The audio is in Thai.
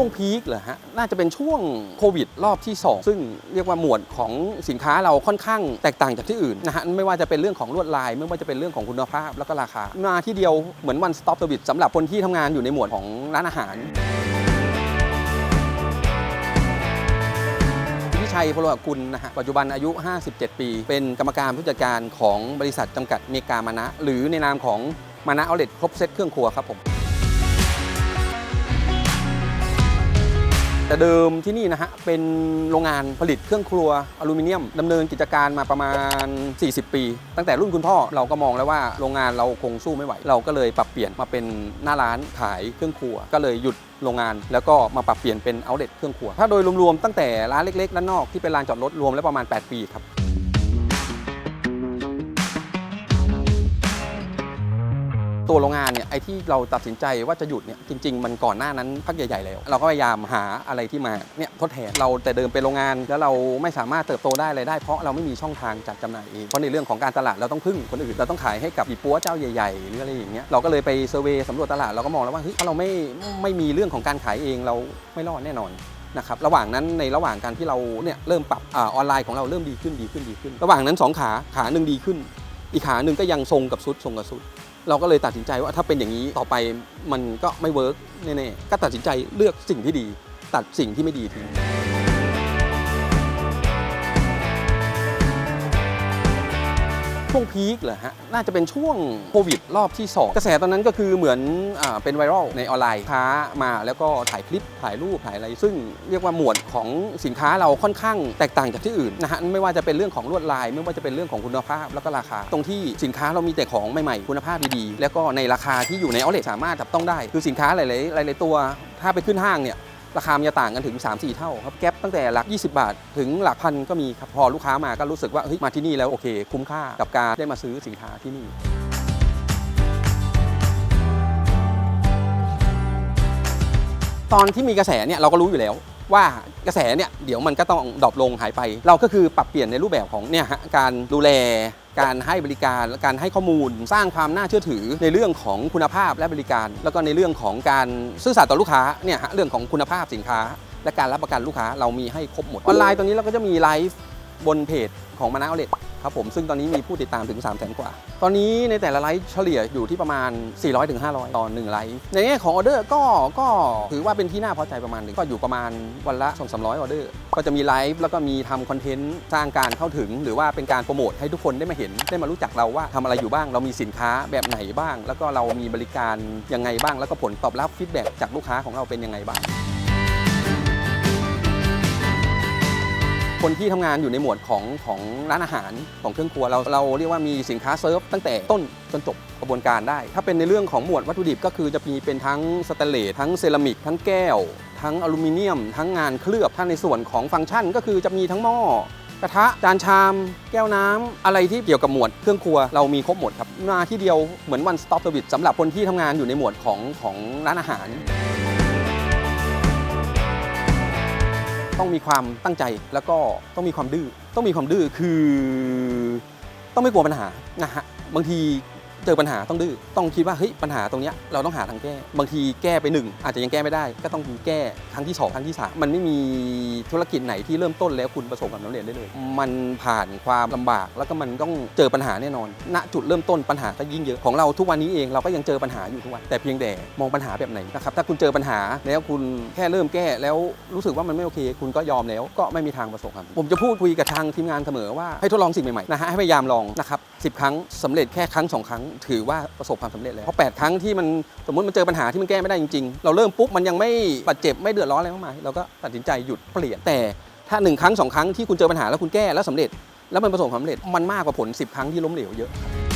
ช่วงพีคเหรอฮะ น่าจะเป็นช่วงโควิดรอบที่ 2 ซึ่งเรียกว่าหมวดของสินค้าเราค่อนข้างแตกต่างจากที่อื่นนะฮะ ไม่ว่าจะเป็นเรื่องของลวดลาย ไม่ว่าจะเป็นเรื่องของคุณภาพแล้วก็ราคา มาที่เดียวเหมือน one stop service สำหรับคนที่ทำงานอยู่ในหมวดของร้านอาหารพิชัยพลวกุลนะฮะปัจจุบันอายุ 57 ปี เป็นกรรมการผู้จัดการของบริษัทจำกัดเมกามานะ หรือในนามของมานะเอาเลตครบเซตเครื่องครัวครับผม แต่เดิมที่นี่นะฮะเป็นโรงงานผลิตเครื่องครัวอลูมิเนียมดำเนินกิจการมาประมาณ 40 ปี ตั้งแต่รุ่นคุณพ่อเราก็มองแล้วว่าโรงงานเราคงสู้ไม่ไหว เราก็เลยปรับเปลี่ยนมาเป็นหน้าร้านขายเครื่องครัว ก็เลยหยุดโรงงานแล้วก็มาปรับเปลี่ยนเป็นเอาเ t เครื่องครัว ถ้าโดยรวมๆตั้งแต่ร้านเล็กๆด้านนอกที่เป็นลานจอดรถรวมแล้วประมาณ 8 ปีครับ ตัวโรงงานเนี่ยไอ้ที่เราตัดสินใจว่าจะหยุดเนี่ยจริง ๆ มันก่อนหน้านั้นพักใหญ่ๆแล้วเราก็พยายามหาอะไรที่มาเนี่ยทดแทนเราแต่เดิมเป็นโรงงาน แล้วเราไม่สามารถเติบโตได้อะไรได้เพราะเราไม่มีช่องทางจัดจำหน่ายเองเพราะในเรื่องของการตลาดเราต้องพึ่งคนอื่นเราต้องขายให้กับอีปัวเจ้าใหญ่ๆหรืออะไรอย่างเงี้ยเราก็เลยไปเซอร์เวย์สำรวจตลาดเราก็มองแล้วว่าเฮ้ยถ้าเราไม่ไม่มีเรื่องของการขายเองเราไม่รอดแน่นอนนะครับระหว่างนั้นในระหว่างการที่เราเนี่ยเริ่มปรับอออนไลน์ของเราเริ่มดีขึ้นดีขึ้นดีขึ้น ระหว่างนั้นสองขาขาหนึ่งดีขึ้น อีกขาหนึ่งก็ยังทรงกับซุดทรงกับซุด เราก็เลยตัดสินใจว่าถ้าเป็นอย่างนี้ต่อไปมันก็ไม่เวิร์กแน่ๆก็ตัดสินใจเลือกสิ่งที่ดี ตัดสิ่งที่ไม่ดีทิ้ง ช่วงพีคเหรอฮะ น่าจะเป็นช่วงโควิดรอบที่ 2 กระแสตอนนั้นก็คือเหมือนอเป็นไวรัลในออนไลน์ค้ามาแล้วก็ถ่ายคลิป ถ่ายรูป ถ่ายอะไร ซึ่งเรียกว่าหมวดของสินค้าเราค่อนข้างแตกต่างจากที่อื่นนะฮะ ไม่ว่าจะเป็นเรื่องของลวดลาย ไม่ว่าจะเป็นเรื่องของคุณภาพแล้วก็ราคา ตรงที่สินค้าเรามีแต่ของใหม่ๆ คุณภาพดีๆ แล้วก็ในราคาที่อยู่ในออเลสามารถจับต้องได้ คือสินค้าหลายๆหลายๆตัว ถ้าไปขึ้นห้างเนี่ย ราคามันจะต่างกันถึง 3-4 เท่าครับแก๊ปตั้งแต่หลัก 20 บาท ถึงหลักพันก็มีครับพอลูกค้ามาก็รู้สึกว่าเฮ้ยมาที่นี่แล้วโอเค คุ้มค่ากับการได้มาซื้อสินค้าที่นี่ตอนที่มีกระแสเนี่ยเราก็รู้อยู่แล้วว่ากระแสเนี่ยเดี๋ยวมันก็ต้องดรอปลงหายไป เราก็คือปรับเปลี่ยนในรูปแบบของเนี่ยฮะการดูแล การให้บริการและการให้ข้อมูล สร้างความน่าเชื่อถือในเรื่องของคุณภาพและบริการ แล้วก็ในเรื่องของการซื่อสัตย์ต่อลูกค้าเนี่ยฮะเรื่องของคุณภาพสินค้า และการรับประกันลูกค้าเรามีให้ครบหมดออนไลน์ตอนนี้เราก็จะมีไลฟ์บนเพจของมานาเอเลต ครับผมซึ่งตอนนี้มีผู้ติดตามถึง 3 0 0 0 0 0 กว่า ตอนนี้ในแต่ละไลฟ์เฉลี่ยอยู่ที่ประมาณ 400-500ถึง500ต่อ1ไลฟ์ในแง่ของออเดอร์ก็ก็ถือว่าเป็นที่น่าพอใจประมาณหนึ่งก็อยู่ประมาณวันละ 2 3 0 0 ออเดอร์ ก็จะมีไลฟ์แล้วก็มีทำคอนเทนต์สร้างการเข้าถึง หรือว่าเป็นการโปรโมทให้ทุกคนได้มาเห็นได้มารู้จักเราว่าทำอะไรอยู่บ้าง เรามีสินค้าแบบไหนบ้าง แล้วก็เรามีบริการยังไงบ้าง แล้วก็ผลตอบรับฟีดแบ็กจากลูกค้าของเราเป็นยังไงบ้าง คนที่ทำงานอยู่ในหมวดของของร้านอาหารของเครื่องครัวเราเราเรียกว่ามีสินค้าเซิร์ฟตั้งแต่ต้นจนจบกระบวนการได้ ถ้าเป็นในเรื่องของหมวดวัตถุดิบก็คือจะมีเป็นทั้งสแตนเลสทั้งเซรามิกทั้งแก้ว ทั้งอลูมิเนียม ทั้งงานเคลือบถ้าในส่วนของฟังก์ชัน ก็คือจะมีทั้งหม้อกระทะจานชาม แก้วน้ำอะไรที่เกี่ยวกับหมวดเครื่องครัวเรามีครบหมดครับมาที่เดียวเหมือน one stop service สำหรับคนที่ทำงานอยู่ในหมวดของของร้านอาหาร ต้องมีความตั้งใจแล้วก็ต้องมีความดื้อต้องมีความดื้อคือ ต้องไม่กลัวปัญหานะฮะบางที เจอปัญหาต้องดื้อต้องคิดว่าเฮ้ยปัญหาตรงเนี้ยเราต้องหาทางแก้ บางทีแก้ไปหนึ่งอาจจะยังแก้ไม่ได้ ก็ต้องแก้ครั้งที่สองครั้งที่สามมันไม่มีธุรกิจไหนที่เริ่มต้นแล้วคุณประสบความสำเร็จได้เลย มันผ่านความลำบากแล้วก็มันต้องเจอปัญหาแน่นอน ณจุดเริ่มต้นปัญหาก็ยิ่งเยอะของเราทุกวันนี้เองเราก็ยังเจอปัญหาอยู่ทุกวันแต่เพียงแต่มองปัญหาแบบไหนนะครับถ้าคุณเจอปัญหาแล้วคุณแค่เริ่มแก้แล้วรู้สึกว่ามันไม่โอเค คุณก็ยอมแล้วก็ไม่มีทางประสบความสำเร็จผมจะพูดคุยกับทางทีมงานเสมอว่าให้ทดลองสิ่งใหม่ๆนะฮะให้พยายามลองนะครับสิครั้งสำเร็จแค่ครั้งสองครั้งถือว่าประสบความสำเร็จแล้วเพราะแปดครั้งที่มันสมมติมันเจอปัญหาที่มันแก้ไม่ได้จริงๆ เราเริ่มปุ๊บมันยังไม่บาดเจ็บไม่เดือดร้อนอะไรมากมายเราก็ตัดสินใจหยุดเปลี่ยนแต่ถ้าหนึ่งครั้งสองครั้งที่คุณเจอปัญหาแล้วคุณแก้แล้วสำเร็จ แล้วมันประสบความสำเร็จมันมากกว่าผล 10 ครั้งที่ล้มเหลวเยอะครับ